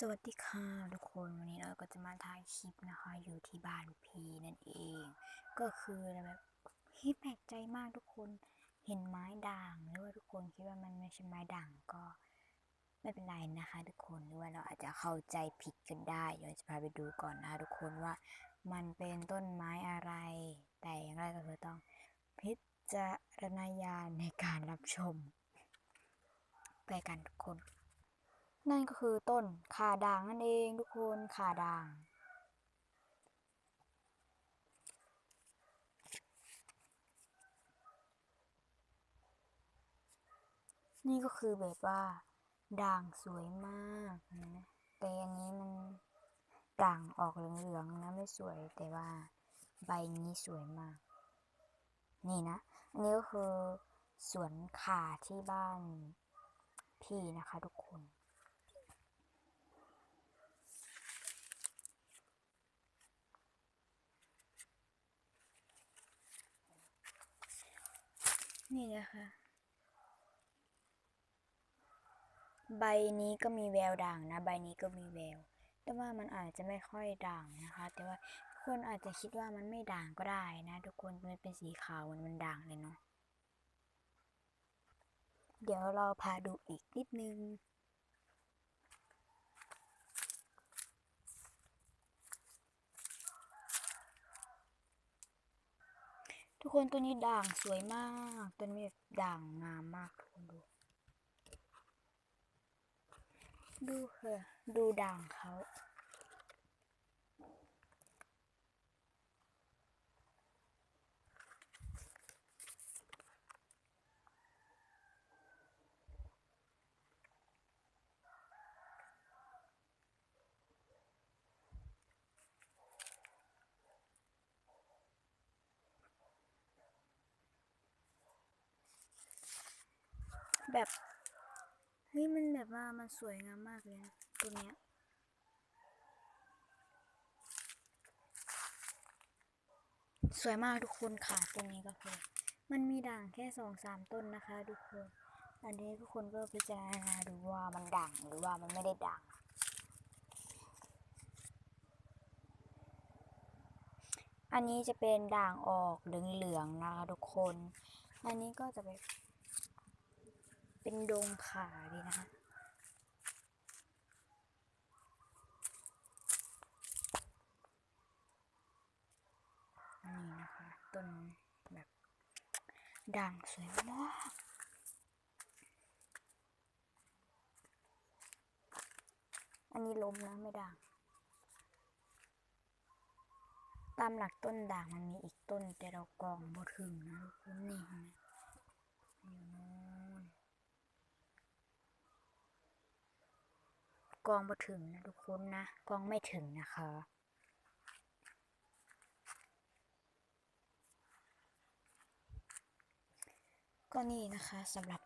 สวัสดีค่ะทุกคนวันนี้เราก็จะมาถ่ายคลิปนะคะ อยู่ที่บ้านพีนั่นเอง ก็คือแบบเฮ้ยแปลกใจมากทุกคนเห็นไม้ด่างหรือว่าทุกคนคิดว่ามันไม่ใช่ไม้ด่างก็ไม่เป็นไรนะคะ ทุกคนหรือว่าเราอาจจะเข้าใจผิดกันได้เดี๋ยวจะพาไปดูก่อนนะคะทุกคนว่ามันเป็นต้นไม้อะไร แต่อย่างไรก็คือต้องพิจารณญาณในการรับชม ไปกันทุกคน นั่นก็คือต้นข่าด่างนั่นเองทุกคนข่าด่าง นี่ก็คือแบบว่า ด่างสวยมากนะแต่อันนี้มันด่างออกเหลืองๆนะไม่สวยแต่ว่าใบนี้สวยมาก นี่นะ อันนี้ก็คือสวนข่าที่บ้านพี่นะคะทุกคน นี่นะคะ ใบนี้ก็มีแววด่างนะ ใบนี้ก็มีแวว แต่ว่ามันอาจจะไม่ค่อยด่างนะคะ แต่ว่าคนอาจจะคิดว่ามันไม่ด่างก็ได้นะ ทุกคนมันเป็นสีขาวมันมันด่างเลยเนาะเดี๋ยวเราพาดูอีกนิดนึง ทุก คนตัวนี้ด่างสวยมาก ตัวนี้ด่างงามมากทุกคนดู ดูค่ะ ดูด่างเขา แบบเฮ้ยมันแบบว่ามันสวยงามมากเลยนะตัวเนี้ยสวยมากทุกคนค่ะตัวนี้ก็คือมันมีด่างแค่สองสามต้นนะคะ ทุกคนอันนี้ทุกคนก็พิจารณาดูว่ามันด่างหรือว่ามันไม่ได้ด่างอันนี้จะเป็นด่างออกเหลืองๆนะคะทุกคน อันนี้ก็จะเป็น เป็นดงขาดีนะคะนี่นะคะต้นแบบด่างสวยมากอันนี้ล้มนะไม่ด่าง ตามหลักต้นด่างมันมีอีกต้นแต่เรากองบ่ถึงนะทุกคนนี่เห็นไหมอยู่นู้น กองบ่ถึงนะทุกคนนะกองไม่ถึงนะคะก็นี่นะคะสำหรับ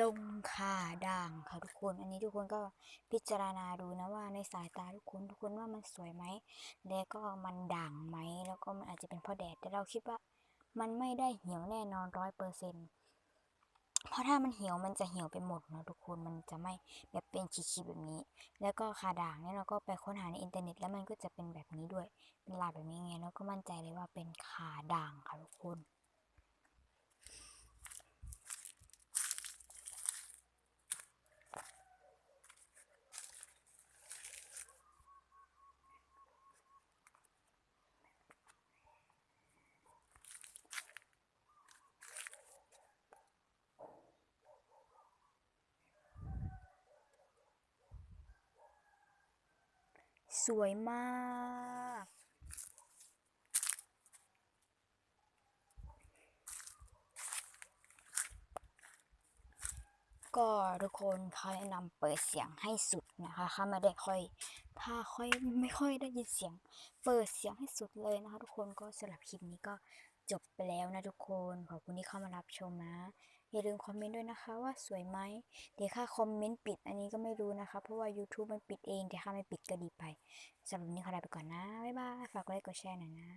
ดงข่าด่างค่ะทุกคน อันนี้ทุกคนก็พิจารณาดูนะว่าในสายตาทุกคนทุกคนว่ามันสวยไหมแล้วก็มันด่างไหมแล้วก็มันอาจจะเป็นเพราะแดดแต่เราคิดว่า มันไม่ได้เหี่ยวแน่นอนร้อยเปอร์เซ็นต์ เพราะถ้ามันเหี่ยวมันจะเหี่ยวไปหมดนะทุกคนมันจะไม่แบบเป็นขีดๆแบบนี้ แล้วก็คาด่างเนี่ยเราก็ไปค้นหาในอินเทอร์เน็ต แล้วมันก็จะเป็นแบบนี้ด้วยเป็นลายแบบนี้ไงแล้วก็มั่นใจเลยว่าเป็นคาด่างค่ะทุกคน สวยมาก ก็ทุกคนเขาแนะนำเปิดเสียงให้สุดนะคะถ้าไม่ได้ค่อย ถ้าค่อยไม่ค่อยได้ยินเสียง เปิดเสียงให้สุดเลยนะคะ ทุกคนก็สำหรับคลิปนี้ก็จบไปแล้วนะทุกคน ขอบคุณที่เข้ามารับชมนะ อย่าลืมคอมเมนต์ด้วยนะคะว่าสวยไหมเดี๋ยวค่าคอมเมนต์ปิดอันนี้ก็ไม่รู้นะคะ เพราะว่า YouTube มันปิดเองแต่ค่าไม่ปิดก็ดีไปสำหรับวันนี้ขอลาไปก่อนนะบ๊ายบายฝากกดไลค์กดแชร์หน่อยนะ